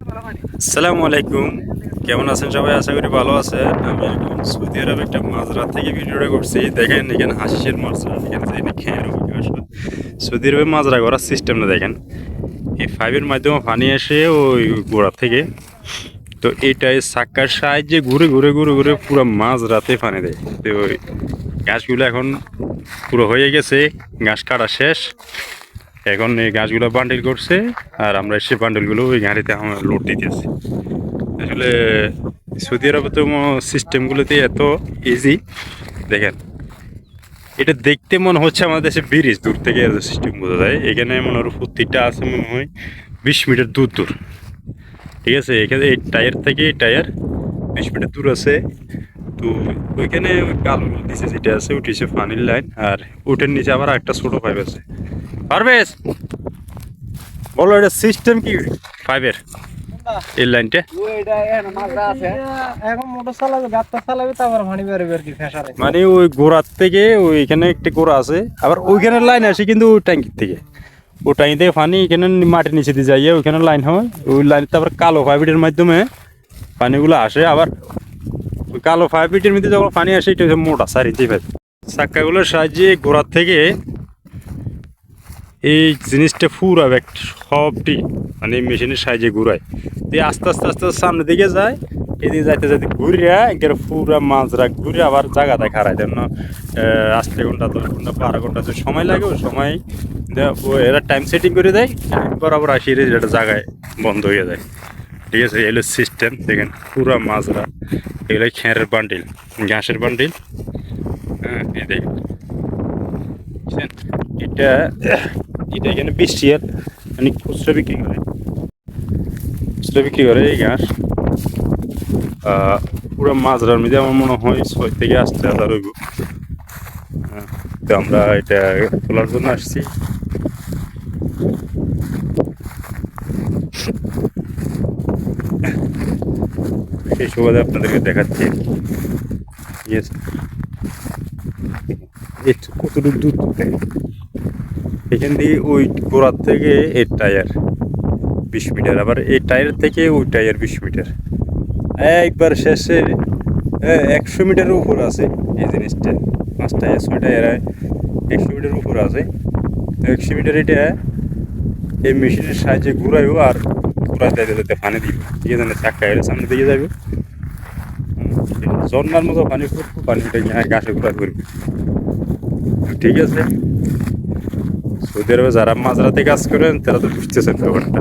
আসসালামু আলাইকুম। কেমন আছেন সবাই? আশা করি ভালো আছে আমি সৌদি আরবে একটা মাঝরা থেকে ভিডিওটা করছি। দেখেন এখানে হাসির মাছরা এখানে যে এখানে খেয়ের অভিজ্ঞতা সৌদি আরবে মাছরা করার সিস্টেমটা দেখেন। এই ফাইভের মাধ্যমে পানি আসে ওই গোড়া থেকে। তো এটাই চাক্কার সাহায্যে ঘুরে ঘুরে ঘুরে ঘুরে পুরো মাছ রাতে পানি দেয়। তো ওই গাছগুলো এখন পুরো হয়ে গেছে। ঘাস কাটা শেষ। এখন এই গাছগুলো বান্ডিল করছে, আর আমরা সে বান্ডিলগুলো ওই গাড়িতে আমরা লোড দিতেছি। আসলে সৌদি আরবে তো সিস্টেমগুলোতে এত ইজি দেখেন, এটা দেখতে মনে হচ্ছে আমাদের দেশে ব্রিজ দূর থেকে এত সিস্টেম বোঝা যায়। এখানে মনে হয় প্রত্যেকটা আছে মনে হয় বিশ মিটার দূর দূর। ঠিক আছে, এখানে এই টায়ার থেকে এই টায়ার বিশ মিটার দূর আছে। তো ওইখানে ওই কালো দিছে যেটা আছে উঠেছে পানির লাইন আর ওটার নিচে আবার একটা ছোট পাইপ আছে। পারবেশ বলো এটা সিস্টেম কি? ফাইভের এই লাইনটা মানে ওই গোড়ার থেকে ওইখানে একটা গোড়া আছে আবার ওইখানে লাইন আসে কিন্তু ওই ট্যাঙ্কির থেকে। ও ট্যাঙ্কি থেকে পানি এখানে মাটির নিচে দিয়ে যাইয়ে ওইখানে লাইন হয়। ওই লাইন তারপর কালো পাইপের মাধ্যমে পানিগুলো আসে আবার ওই কালো পাইপের মধ্যে যখন পানি আসে এটা মোটা সারি দিয়ে পাইপ চাক্কাগুলোর সাহায্যে গোড়ার থেকে এই জিনিসটা ব্যাগ সবটি মানে মেশিনের সাহায্যে ঘুরায়। দিয়ে আস্তে আস্তে আস্তে আস্তে সামনের দিকে যায়, এদিকে যাইতে যাইতে ঘুরিয়া একের পুরা মাছরা ঘুরে আবার জায়গাটা খারায় যেন আট ঘণ্টা, দশ ঘণ্টা, বারো ঘণ্টা সময় লাগে, ওই সময় এরা টাইম সেটিং করে দেয়, বরাবর আসি এটা জায়গায় বন্ধ হয়ে যায়। ঠিক আছে এগুলো সিস্টেম দেখেন, পুরা মাছরা এগুলো খেঁড়ের বান্ডিল ঘাসের বান্ডিল হ্যাঁ দেখেন? এটা এটা এখানে বিশ টিয়ার মানে খুচরো বিক্রি করে। খুচরা বিক্রি করে এই ঘাস। পুরো মাজরার মধ্যে আমার মনে হয় ছয় থেকে আটটা হাজার হইব। হ্যাঁ, তো আমরা এটা তোলার জন্য আসছি। সেই সুবাদে আপনাদেরকে দেখাচ্ছি। কতটুকু দূর? থেকে এখান দিয়ে ওই গোড়ার থেকে এই টায়ার, বিশ মিটার। আবার এই টায়ার থেকে ওই টায়ার বিশ মিটার। একবার শেষে একশো মিটারের উপর আছে এই জিনিসটা। পাঁচ টায়ার ছয় টায়ার একশো মিটার উপর আছে। একশো মিটার এটা, এই মেশিনের সাহায্যে ঘুরাইও আর ঘুরাইতে যেতে পানি দিব। ঠিক আছে না চাক্কা এর সামনে দিকে যাবে ঝর্নার মতো পানি পড়ব, পানিটা নিয়ে গাছে ঘুরা করবে। ঠিক আছে? আরবে যারা মাঝরাতে কাজ করেন তারা তো বুঝতেছেন ব্যাপারটা।